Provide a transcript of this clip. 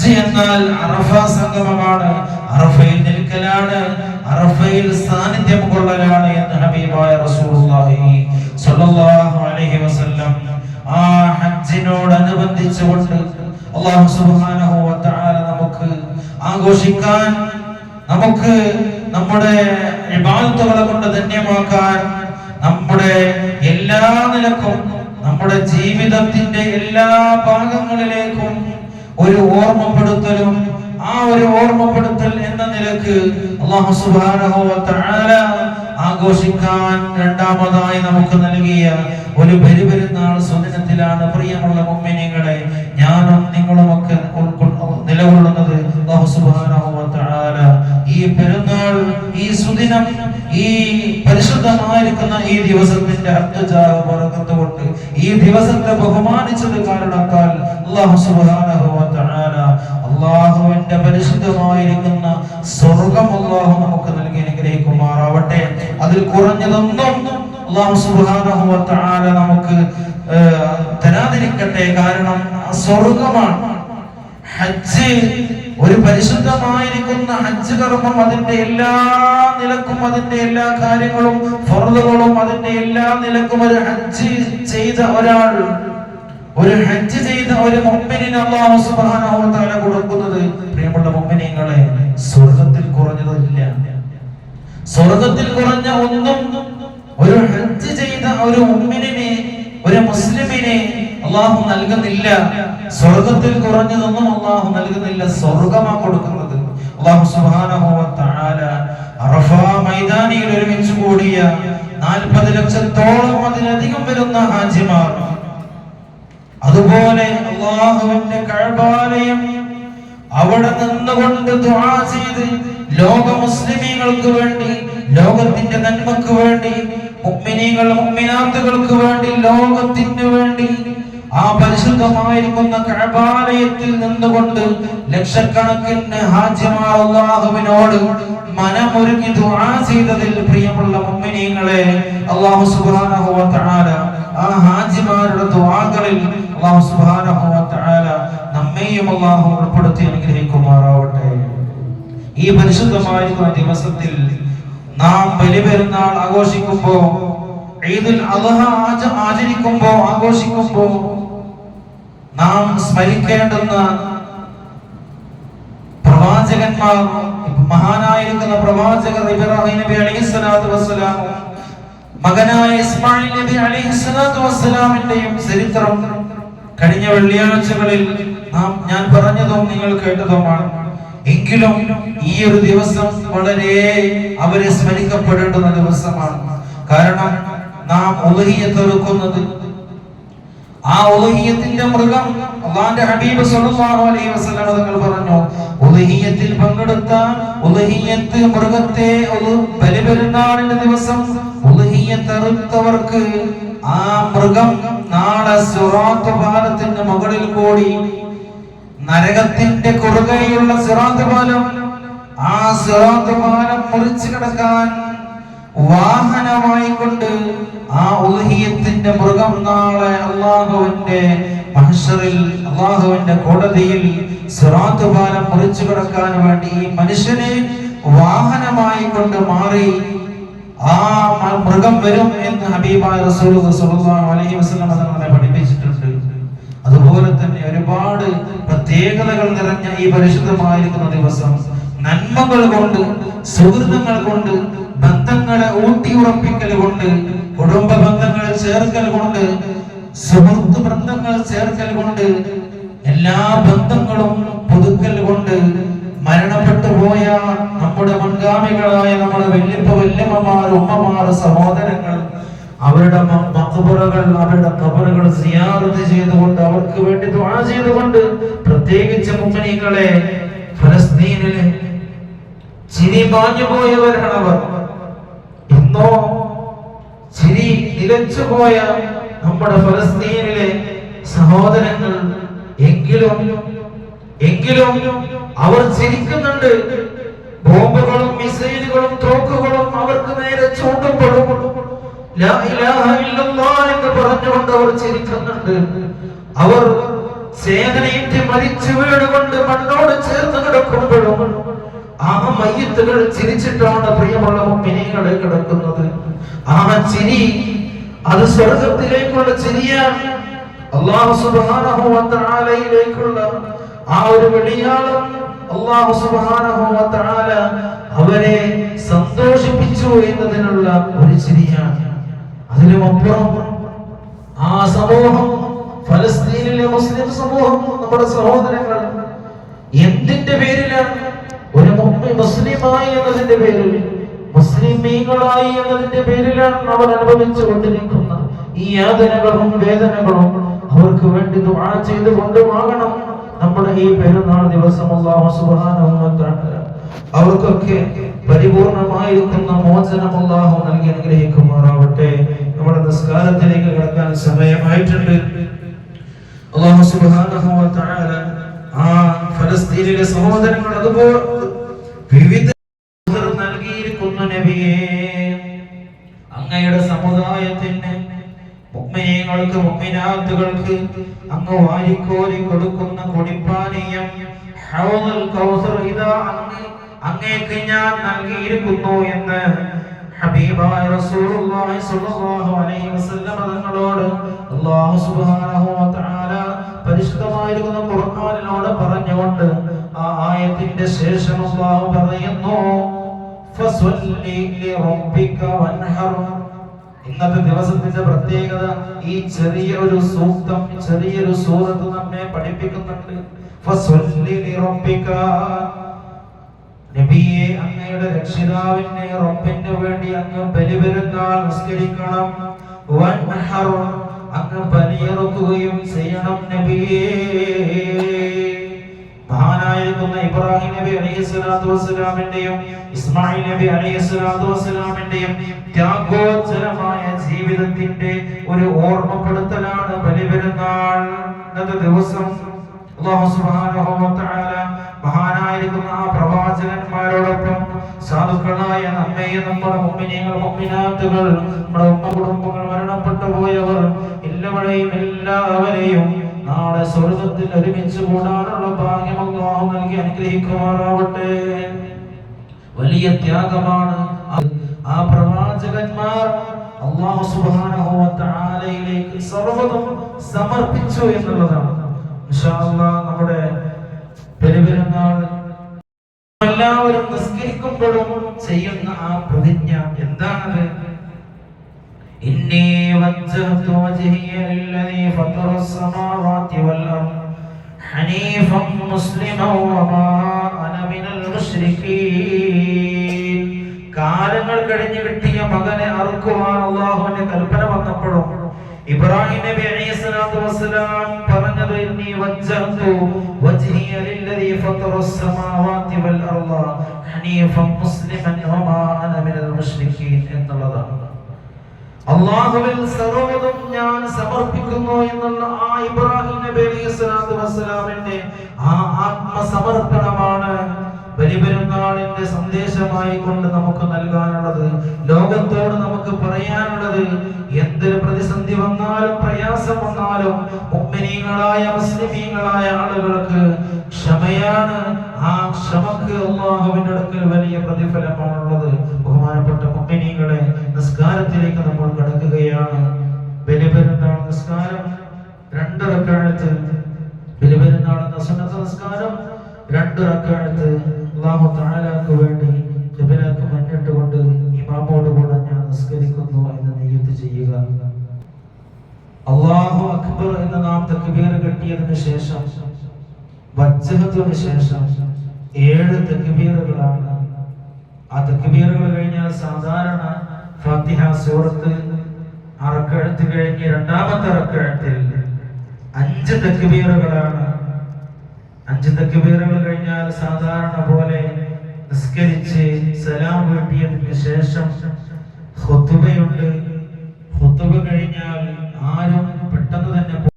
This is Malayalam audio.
ഹജ്ജ് എന്നാൽ അറഫ സംഗമമാണ്. അറഫയിൽ നിൽക്കലാണ്. അറഫയിൽ സാന്നിധ്യം കൊള്ളലാണ് എന്ന് ഹബീബായ റസൂലുള്ളാഹി സ്വല്ലല്ലാഹു അലൈഹി വസല്ലം ആ ഹജ്ജിനോട് അനുബന്ധിച്ചുകൊണ്ട് അല്ലാഹു സുബ്ഹാനഹു വ തആല നമുക്ക് ആഘോഷിക്കാൻ നമുക്ക് നമ്മുടെ ഇബാദത്തുകളെ കൊണ്ട് ധന്യമാക്കാൻ നമ്മുടെ എല്ലാ നിലക്കും നമ്മുടെ ജീവിതത്തിന്റെ എല്ലാ ഭാഗങ്ങളിലേക്കും ഒരു ഓർമ്മപ്പെടുത്തലും ആ ഒരു ഓർമ്മപ്പെടുത്തൽ എന്ന നിലയ്ക്ക് അള്ളാഹു തആല ആഘോഷിക്കാൻ രണ്ടാമതായി നമുക്ക് നൽകിയ ഒരു പെരുപെരുന്നാൾ സ്വദിനത്തിലാണ് പ്രിയമുള്ള മുഅ്മിനീങ്ങളെ ഞാനും നിങ്ങളുമൊക്കെ നിലകൊള്ളുന്നത് അള്ളാഹു തആല ഈ പെരുന്നാൾ ഈ സുദിനം ഈ പരിശുദ്ധമായിരിക്കുന്ന ഈ ദിവസത്തിന്റെ അർത്ഥജാത കൊണ്ട് ഈ ദിവസത്തെ ബഹുമാനിച്ചത് കാരണത്താൽ അള്ളാഹു തആല അള്ളാഹുവിന്റെ പരിശുദ്ധമായിരിക്കുന്ന സ്വർഗം അള്ളാഹു നമുക്ക് നൽകി അനുഗ്രഹിക്കുമാറാവട്ടെ. അതിൽ കുറഞ്ഞതൊന്നും അള്ളാഹു തആല നമുക്ക് തരാതിരിക്കട്ടെ. കാരണം സ്വർഗമാണ്. ഹജ്ജ് ഒരു പരിശുദ്ധമായിരിക്കുന്ന ഹജ്ജ് കർമ്മം അതിന്റെ എല്ലാ നിലക്കും അതിന്റെ എല്ലാ കാര്യങ്ങളും ഫർദുകളും അതിന്റെ എല്ലാ നിലക്കും ഒരു ഹജ്ജ് ചെയ്ത ഒരാൾ ഒരു ഹജ്ജ് ചെയ്ത ഒരു മൊമ്മിനിന് അള്ളാഹു സുബ്ഹാനഹു വ തആല കൊടുക്കുന്നത് പ്രിയപ്പെട്ട മുമ്പിനീങ്ങളെ സ്വർഗത്തിൽ കുറഞ്ഞതില്ല. സ്വർഗത്തിൽ കുറഞ്ഞ ഒന്നും ഒരു ഹജ്ജ് ചെയ്ത ഒരു മുമ്പിനെ ഒരു മുസ്ലിമിനെ അള്ളാഹു നൽകുന്നില്ല. സ്വർഗത്തിൽ കുറഞ്ഞതൊന്നും അള്ളാഹു നൽകുന്നില്ല. സ്വർഗമാ കൊടുക്കുന്നത്. അള്ളാഹു തആല അറഫ മൈതാനിയിൽ ഒരുമിച്ച് കൂടിയ നാൽപ്പത് ലക്ഷത്തോളം അതിലധികം വരുന്ന ഹാജിമാർ. അതുപോലെ അള്ളാഹുവിന്റെ കഴബാലയം അവിടെ നിന്നുകൊണ്ട് ദുആ ചെയ്ത് ലോക മുസ്ലിമീങ്ങൾക്ക് വേണ്ടി ലോകത്തിന്റെ നന്മക്ക് വേണ്ടി മുഅ്മിനീങ്ങൾ മുഅ്മിനാത്തുകൾക്ക് വേണ്ടി ലോകത്തിന് വേണ്ടി ആ പരിശുദ്ധമായിരിക്കുന്ന കഴപാലയത്തിൽ നിന്നുകൊണ്ട് ലക്ഷക്കണക്കിന് ഹാജിമാർ അള്ളാഹുവിനോട് മനമൊരുങ്ങി ദുആ ചെയ്തതിൽ പ്രിയമുള്ള മുഅ്മിനീങ്ങളെ അല്ലാഹു സുബ്ഹാനഹു വ തആല ആ ഹാജിമാരുടെ ദുആകളിൽ അല്ലാഹു സുബ്ഹാനഹു വ തആല നമ്മെയും അല്ലാഹു ഉൾപ്പെടുത്തി അനുഗ്രഹിക്കുമാറാവട്ടെ. ഈ പരിശുദ്ധമായിരിക്കുന്ന ദിവസത്തിൽ നാം ബലിപെരുന്നാൾ ആഘോഷിക്കുമ്പോ ഈദുൽ അദ്ഹ ആച- ആചരിക്കുമ്പോ ആഘോഷിക്കുമ്പോ നാം സ്മരിക്കേണ്ടുന്ന പ്രവാചകന്മാർ മഹാനായിരിക്കുന്ന പ്രവാചകർ ഇബ്രാഹിം നബി അലൈഹി സ്വലാത്തു വസ്സലാമും മകനായ ഇസ്മായിൽ നബി അലൈഹി സ്വലാത്തു വസ്സലാമിന്റെയും ചരിത്രം കഴിഞ്ഞ വെള്ളിയാഴ്ചകളിൽ നാം ഞാൻ പറഞ്ഞതും നിങ്ങൾ കേട്ടതുമാണ്. എങ്കിലും ഈ ഒരു ദിവസം വളരെ അവരെ സ്മരിക്കപ്പെടേണ്ടുന്ന ദിവസമാണ്. കാരണം നാം ഉലഹിയത്തൊരുക്കുന്നത് ആ ഉലഹിയത്തിന്റെ മൃഗം അള്ളാന്റെ ഹബീബ് സല്ലല്ലാഹു അലൈഹി വസല്ലം തങ്ങൾ പറഞ്ഞു ഉലഹിയത്തിൽ പങ്കെടുത്ത ഉലഹിയത്ത് മൃഗത്തെ ഒരു ബലിപെരുന്നാളിന്റെ ദിവസം ഉലഹിയത്ത് അറുത്തവർക്ക് ആ മൃഗം നാളെ സിറാത്ത് പാലത്തിന്റെ മുകളിൽ കൂടി നരകത്തിന്റെ കുറുകെയുള്ള സിറാത്ത് പാലം ആ സിറാത്ത് പാലം മുറിച്ചു കിടക്കാൻ വാഹനമായി കൊണ്ട് ആ ഉദഹിയത്തിന്റെ മൃഗം നാളെ അള്ളാഹുവിന്റെ മനുഷ്യറിൽ അള്ളാഹുവിന്റെ കോടതിയിൽ സിറാത്ത് പാലം മുറിച്ചു കിടക്കാൻ വേണ്ടി ഈ മനുഷ്യനെ വാഹനമായി കൊണ്ട് മാറി ആ മൃഗം വരും എന്ന് ഹബീബായ അലൈഹി വസല്ലം പഠിപ്പിച്ചിട്ടുണ്ട്. അതുപോലെ തന്നെ ഒരുപാട് പ്രത്യേകതകൾ നിറഞ്ഞ ഈ പരിശുദ്ധമായിരിക്കുന്ന ദിവസം നന്മകൾ കൊണ്ട് സുഹൃതങ്ങൾ കൊണ്ട് ബന്ധങ്ങളെ ഊട്ടിയുറപ്പിക്കൽ കൊണ്ട് കുടുംബ ബന്ധങ്ങൾ ചേർക്കൽ കൊണ്ട് സുഹൃത്ത് ബന്ധങ്ങൾ ചേർക്കൽ കൊണ്ട് എല്ലാ ബന്ധങ്ങളും പുതുക്കൽ കൊണ്ട് മരണപ്പെട്ടു പോയ നമ്മുടെ മുൻഗാമികളായ നമ്മുടെ വല്യപ്പ വല്യമ്മമാർ ഉമ്മമാർ സഹോദരങ്ങൾ അവരുടെ മ- അവരുടെ കബറുകൾ സിയാറത്ത് ചെയ്തുകൊണ്ട് അവർക്ക് വേണ്ടി ദുആ ചെയ്തുകൊണ്ട് പ്രത്യേകിച്ച് മുഅ്മിനീങ്ങളെ ഫലസ്തീനിലെ ചിരി മാഞ്ഞു പോയവരാണ് ഇന്നോ ചിരി നിലച്ചുപോയ നമ്മുടെ ഫലസ്തീനിലെ സഹോദരങ്ങൾ എങ്കിലും എങ്കിലും അവർ ചിരിക്കുന്നുണ്ട്. ബോംബുകളും മിസൈലുകളും തോക്കുകളും അവർക്ക് നേരെ ചൂണ്ടപ്പെടും. എന്ന് പറഞ്ഞുകൊണ്ട് അവർ ചിരിക്കുന്നുണ്ട്. അവർ സേനയേറ്റ് മരിച്ചു വീടുകൊണ്ട് മണ്ണോട് ചേർന്ന് കിടക്കുമ്പോഴും ആ മയ്യത്തുകൾ ചിരിച്ചിട്ടാണ് പ്രിയമുള്ള മുമ്പിനെ കിടക്കുന്നത്. ആ ചിരി അത് സ്വർഗത്തിലേക്കുള്ള ചിരിയാണ് അള്ളാഹു തആലയിലേക്കുള്ള ആ ഒരു വെളിയാളം അള്ളാഹു തആല അവരെ സന്തോഷിപ്പിച്ചു എന്നതിനുള്ള ഒരു ചിരിയാണ്. അതിനുമപ്പുറം ആ സമൂഹം ഫലസ്തീനിലെ മുസ്ലിം സമൂഹം നമ്മുടെ സഹോദരങ്ങൾ എന്തിന്റെ പേരിലാണ് ഒരു മുമ്പ് മുസ്ലിമായി എന്നതിന്റെ പേരിൽ മുസ്ലിമീങ്ങളായി എന്നതിന്റെ പേരിലാണ് അവർ അനുഭവിച്ചു കൊണ്ടിരിക്കുന്ന ഈ യാതനകളും വേദനകളും അവർക്ക് വേണ്ടി ദുആ ചെയ്ത് കൊണ്ടുപോകണം നമ്മുടെ ഈ പെരുന്നാൾ ദിവസം അല്ലാഹു സുബ്ഹാനഹു വ തആല അവർക്കൊക്കെ പരിപൂർണമായിരിക്കുന്ന മോചനം അല്ലാഹു നൽകി അനുഗ്രഹിക്കുമാറാവട്ടെ. നമ്മുടെ നിസ്കാരത്തിലേക്ക് കടക്കാൻ സമയമായിട്ടുണ്ട്. അല്ലാഹു സുബ്ഹാനഹു വ തആല ആ ഫലസ്തീനിലെ സഹോദരങ്ങൾ അതുപോലെ വിവിധ നൽകിയിരിക്കുന്നു നബിയേ. അങ്ങയുടെ സമുദായത്തിന് മുഅ്മിനീങ്ങൾക്ക് മുഅ്മിനാത്തുകൾക്ക് അങ്ങ് വാരിക്കോരി കൊടുക്കുന്ന കുടിപ്പാനീയം ഹൗദുൽ കൗസർ ഇതാ അങ്ങ് അങ്ങേക്ക് ഞാൻ നൽകിയിരിക്കുന്നു എന്ന് ഹബീബായ റസൂലുള്ളാഹി സ്വല്ലല്ലാഹു അലൈഹി വസല്ലം തങ്ങളോട് അല്ലാഹു സുബ്ഹാനഹു വ പരിശുദ്ധമായിരിക്കുന്ന ഖുർആനിനോട് പറഞ്ഞുകൊണ്ട് ആ ആയത്തിന്റെ ശേഷം അല്ലാഹു പറയുന്നു ഇന്നത്തെ ദിവസത്തിന്റെ പ്രത്യേകത ഈ ചെറിയൊരു സൂക്തം ചെറിയൊരു സൂറത്ത് നമ്മെ പഠിപ്പിക്കുന്നുണ്ട്. നബിയെ അങ്ങയുടെ രക്ഷിതാവിനെ റബ്ബിന് വേണ്ടി അങ്ങ് ബലിപെരുന്നാൾ നിസ്കരിക്കണം. വൻഹർ. അങ്ങ് ബലിയിറക്കുകയും ചെയ്യണം നബിയേ. മഹാനായിരിക്കുന്ന ഇബ്രാഹിം നബി അലൈഹി സ്വലാത്തു വസ്സലാമിന്റെയും ഇസ്മായിൽ നബി അലൈഹി സ്വലാത്തു വസ്സലാമിന്റെയും ത്യാഗോജ്ജലമായ ജീവിതത്തിന്റെ ഒരു ഓർമ്മപ്പെടുത്തലാണ് ബലിപെരുന്നാൾ. ഇന്നത്തെ ദിവസം അല്ലാഹു സുബ്ഹാനഹു വ തആല പ്രവാചകന്മാരോടൊപ്പം സാധുക്കളായ നമ്മയെ നമ്മുടെ മുമ്മിനികൾ മുമ്മിനാത്തുകൾ നമ്മുടെ ഉമ്മ കുടുംബങ്ങൾ മരണപ്പെട്ടു പോയവർ എല്ലാവരെയും എല്ലാവരെയും നാളെ സ്വർഗത്തിൽ ഒരുമിച്ച് കൂടാനുള്ള ഭാഗ്യം അള്ളാഹു നൽകി അനുഗ്രഹിക്കുമാറാവട്ടെ. വലിയ ത്യാഗമാണ് ആ പ്രവാചകന്മാർ അള്ളാഹു സുബ്ഹാനഹു വ തആലയിലേക്ക് സർവതും സമർപ്പിച്ചു എന്നുള്ളതാണ്. ഇൻഷാ അള്ളാഹ് നമ്മുടെ പെരുപെരുന്നാൾ എല്ലാവരും നിസ്കരിക്കുമ്പോഴും ചെയ്യുന്ന ആ പ്രതിജ്ഞ എന്താണത് إني وجهت وجهي للذي فطر السماوات والأرض حنيفا مسلما وما أنا من المشركين കാലങ്ങൾ കഴിഞ്ഞു കിട്ടിയ മകനെ അറുക്കുവാൻ അള്ളാഹുവിന്റെ കൽപ്പന വന്നപ്പോഴും ഇബ്രാഹിം നബി അലൈഹി സ്വലാത്തു വസ്സലാം പറഞ്ഞത് ഇന്നി വജ്ജഹ്തു വജ്ഹിയ ലില്ലദീ ഫത്തറസ് സമാവാതി വൽ അർള ഹനീഫൻ മുസ്ലിമൻ വമാ അന മിനൽ മുശ്രിക്കീൻ എന്നുള്ളതാണ്. അള്ളാഹുവിൽ സർവതും ഞാൻ സമർപ്പിക്കുന്നു എന്നുള്ള ആ ഇബ്രാഹിം നബി അലൈഹി സ്വലാത്തു വസ്സലാമിന്റെ ആ ആത്മസമർപ്പണമാണ് ബലിപെരുന്നാളിന്റെ സന്ദേശമായി കൊണ്ട് നമുക്ക് നൽകാനുള്ളത് ലോകത്തോട് നമുക്ക് പറയാനുള്ളത് പ്രതിസന്ധി വന്നാലും പ്രയാസം വന്നാലും മുഅ്മിനീങ്ങളായ മുസ്ലിമീങ്ങളായ ആളുകൾക്ക് ക്ഷമയാണ്. ആ ക്ഷമക്ക് അള്ളാഹുവിന്റെ അടുക്കൽ വലിയ പ്രതിഫലമാണുള്ളത്. ബഹുമാനപ്പെട്ട മുഅ്മിനീങ്ങളെ നിസ്കാരത്തിലേക്ക് നമ്മൾ കടക്കുകയാണ്. ബലിപെരുന്നാൾ നിസ്കാരം രണ്ട് റക്അത്ത് ബലിപെരുന്നാൾ എന്ന സുന്നത്ത് നിസ്കാരം രണ്ട് റക്അത്ത് അല്ലാഹു തആലക്ക് വേണ്ടി ഖിബലക്ക് മുന്നിട്ടുകൊണ്ട് ഇമാമോട് കൂടെ ഞാൻ നിസ്കരിക്കുന്നു എന്ന് നിയത്ത് ചെയ്യുക. അക്ബർ എന്ന് നാം തക്ബീർ കെട്ടിയതിനു ശേഷം വജ്ജഹത്തിന് ശേഷം ഏഴ് തക്ബീറുകളാണ് ആ തക്ബീറുകൾ കഴിഞ്ഞാൽ സാധാരണ ഫാത്തിഹ സൂറത്ത് അറക്കഴുത്ത് കഴിഞ്ഞ് രണ്ടാമത്തെ അറക്കഴുത്തിൽ അഞ്ച് തക്ബീറുകളാണ് അഞ്ച് തക്ബീറുകൾ കഴിഞ്ഞാൽ സാധാരണ പോലെ നിസ്കരിച്ച് സലാം വീട്ടിയതിന് ശേഷം ഹുത്തുബയുണ്ട് ഹുത്തുബ കഴിഞ്ഞാൽ ആരും പെട്ടെന്ന് തന്നെ